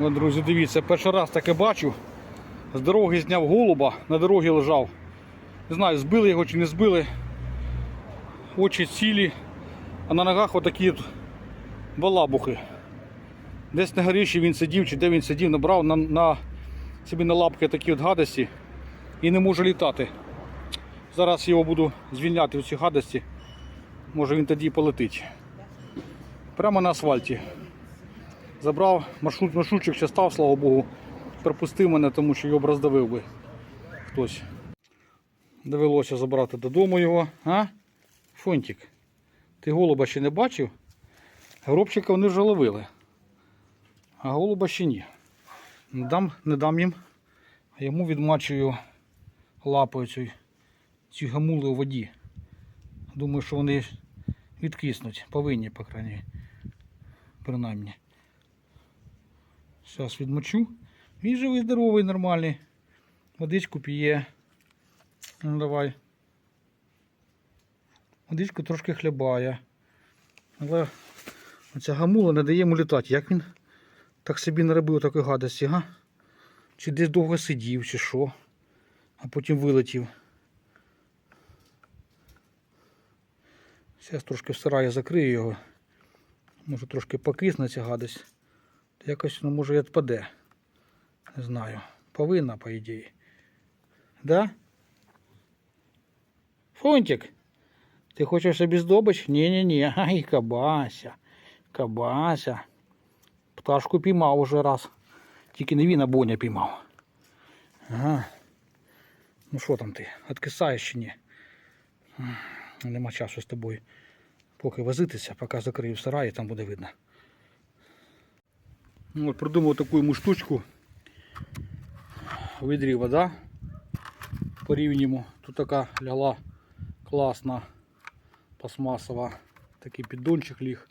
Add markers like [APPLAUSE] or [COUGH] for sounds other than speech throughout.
От, друзі, дивіться, перший раз таке бачу. З дороги зняв голуба, на дорогі лежав. Не знаю, збили його чи не збили. Очі цілі, а на ногах отакі от балабухи. Десь на горіші він сидів, чи де він сидів, набрав на, на собі на лапки такі от гадості і не може літати. Зараз його буду звільняти в ці гадості. Може він тоді полетить. Прямо на асфальті. Забрав маршрут, маршрутчик ще став, слава Богу. Припустив мене, тому що його б роздавив би хтось. Довелося забрати додому його. А? Фонтик. Ти голуба ще не бачив? Гробчика вони вже ловили. А голуба ще ні. Не дам, не дам їм. А йому відмачую лапою ці, ці гамули у воді. Думаю, що вони відкиснуть. Повинні, по крайній. Принаймні. Зараз відмочу. Він живий, здоровий, нормальний. Водичку п'є. Ну давай. Водичку трошки хлябає. Але оця гамула не дає йому літати. Як він так собі наробив такої гадості, га? Чи десь довго сидів, чи що, а потім вилетів. Зараз трошки в сараї закрию його. Може трошки покисне ця гадость. Якось ну, може відпаде. Не знаю. Повинна, по ідеї. Да? Фунтик, ти хочеш собі здобич? Ні-ні-ні. [LAUGHS] Ай, кабася. Кабася. Пташку піймав уже раз. Тільки не він, а Боня піймав. Ага. Ну що там ти? Откисаєш чи ні? Нема часу з тобою. Поки возитися, поки закрию в сараї, там буде видно. Ну, от придумав таку йому штучку. Відрі вода по рівньому. Тут така лягла класна пластмасова, такий піддончик ліг.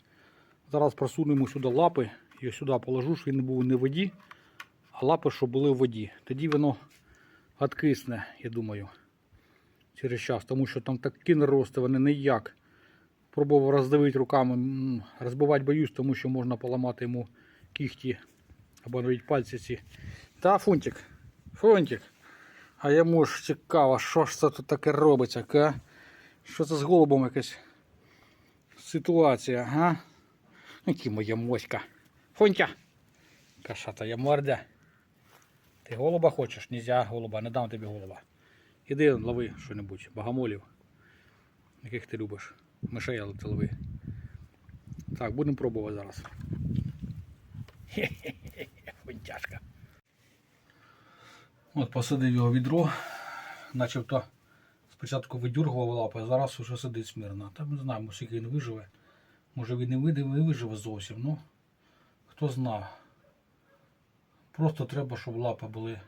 Зараз просунемо сюди лапи і сюди положу, щоб він був не в воді, а лапи, щоб були в воді. Тоді воно відкисне, я думаю, через час, тому що там такі нарости, вони ніяк. Пробував роздавити руками, розбивати боюсь, тому що можна поламати йому кіхті або навіть пальці ці. Та фунтик, фунтик. А йому ж цікаво, що ж це тут таке робиться, ка? Що це з голубом якась ситуація, га? Які моя моська. Фунтя. Кашата я мордя. Ти голуба хочеш? Нельзя голуба, не дам тобі голуба. Іди лови що-небудь, богомолів. Яких ти любиш. Мишей, але ти лови. Так, будемо пробувати зараз. [LAUGHS] Хе-хе-хе, фунтяшка. От посадив його відро, начебто спочатку видюргував лапи, а зараз уже сидить смирно. Та не знаємо, скільки він виживе. Може він не виживе зовсім, ну хто знав. Просто треба, щоб лапи були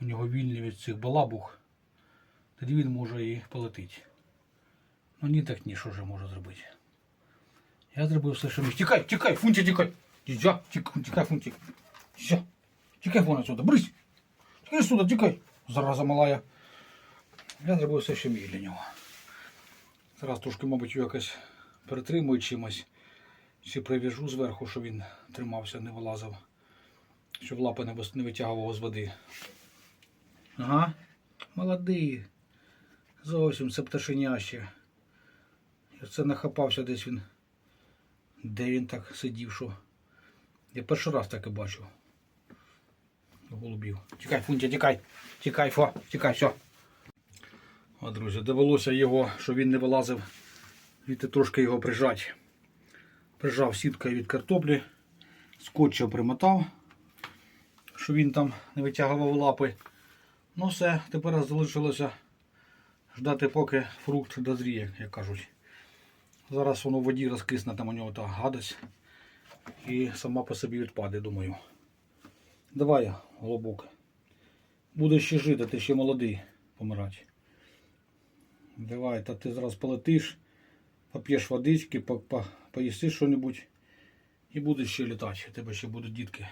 у нього вільні від цих балабух. Тоді він може і полетить. Ну ні так ні, що вже може зробити. Я зробив все, що міг. Тікай, тікай, фунтик, тікай. Тікай, тікай, тікай, фунтик. Тікай, тікай вон отсюда, брись. Тікай сюди, тікай. Зараза малая. Я зробив все, що міг для нього. Зараз трошки, мабуть, його якось перетримую чимось. Чи прив'яжу зверху, щоб він тримався, не вилазив. Щоб лапи не витягував з води. Ага. Молодий. Зовсім це пташеня ще. Я це нахапався десь він. Де він так сидів, що. Я перший раз таке бачу. Голубів. Тікай, фунтя, тікай. Тікай, фо, тікай, все. О, друзі, довелося його, щоб він не вилазив. Віти трошки його прижати. Прижав сіткою від картоплі, скотчем примотав, щоб він там не витягував лапи. Ну все, тепер залишилося ждати, поки фрукт дозріє, як кажуть. Зараз воно в воді розкисне, там у нього та гадость. І сама по собі відпаде, думаю. Давай, голубок. Будеш ще жити, ти ще молодий помирати. Давай, та ти зараз полетиш, поп'єш водички, по, по, поїси що-небудь і будеш ще літати. У тебе ще будуть дітки.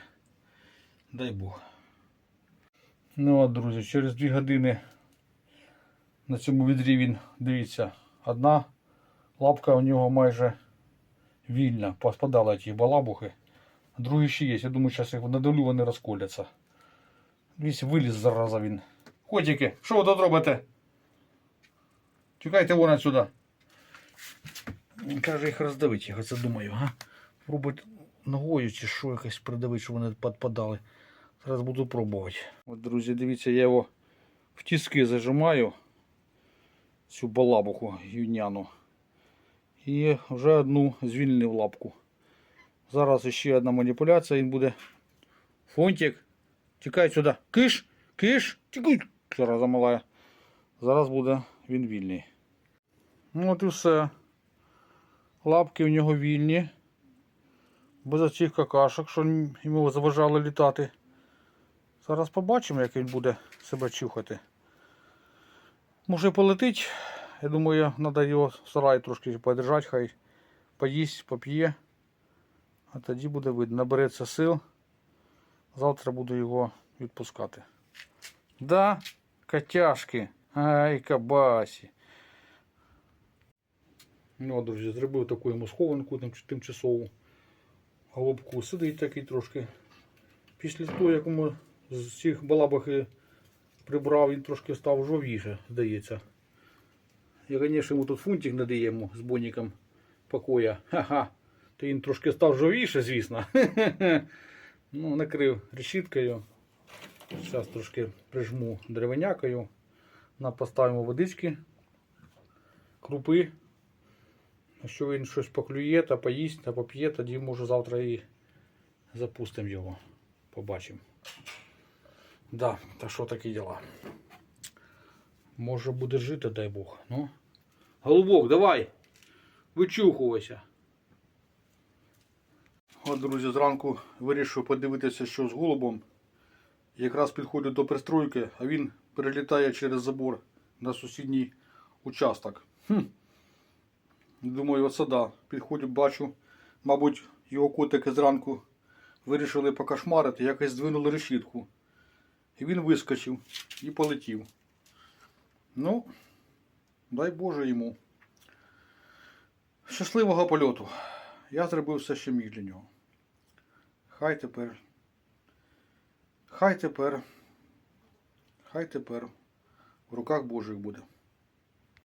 Дай Бог. Ну от, друзі, через дві години на цьому відрі він, дивіться, одна лапка у нього майже вільна, поспадала ті балабухи. Другий ще є. Я думаю, зараз їх надавлю, вони розколяться. Дивіться, виліз зараза він. Котики, що ви тут робите? Чекайте вон отсюда. Каже, їх роздавити, я це думаю, га? Пробують ногою чи що якось придавити, щоб вони підпадали. Зараз буду пробувати. От, друзі, дивіться, я його в тіски зажимаю. Цю балабуху юняну. І вже одну звільнив лапку. Зараз ще одна маніпуляція, він буде. Фонтик, тікай сюди. Киш, киш, тікай. Зараза малая. Зараз буде він вільний. Ну от і все. Лапки в нього вільні. Без оцих какашок, що йому заважали літати. Зараз побачимо, як він буде себе чухати. Може полетить. Я думаю, треба його в сараї трошки подержати, хай поїсть, поп'є. А тоді буде видно. Набереться сил. Завтра буду його відпускати. Да, котяшки. Ай, кабасі. Ну, друзі, зробив таку йому схованку тимчасову. Голубку сидить такий трошки. Після того, як ми з цих балабахи прибрав, він трошки став жовіше, здається. Я, звісно, йому тут фунтик надаємо з боніком покоя. Ха-ха. То він трошки став жовіше, звісно. [LAUGHS] ну, накрив решіткою. Зараз трошки прижму деревенякою. Поставимо водички, крупи. Якщо він щось поклює та поїсть та поп'є, тоді може завтра і запустимо його. Побачимо. Да, та що такі діла. Може буде жити, дай Бог. Ну. Голубок, давай. Вичухувайся. От, друзі, зранку вирішив подивитися, що з голубом. Якраз підходжу до пристройки, а він перелітає через забор на сусідній участок. Хм. Думаю, оце да. Підходжу, бачу, мабуть, його котики зранку вирішили покошмарити, якось здвинули решітку. І він вискочив і полетів. Ну, дай Боже йому. Щасливого польоту. Я зробив все, що міг для нього. Хай тепер. Хай тепер. Хай тепер в руках Божих буде.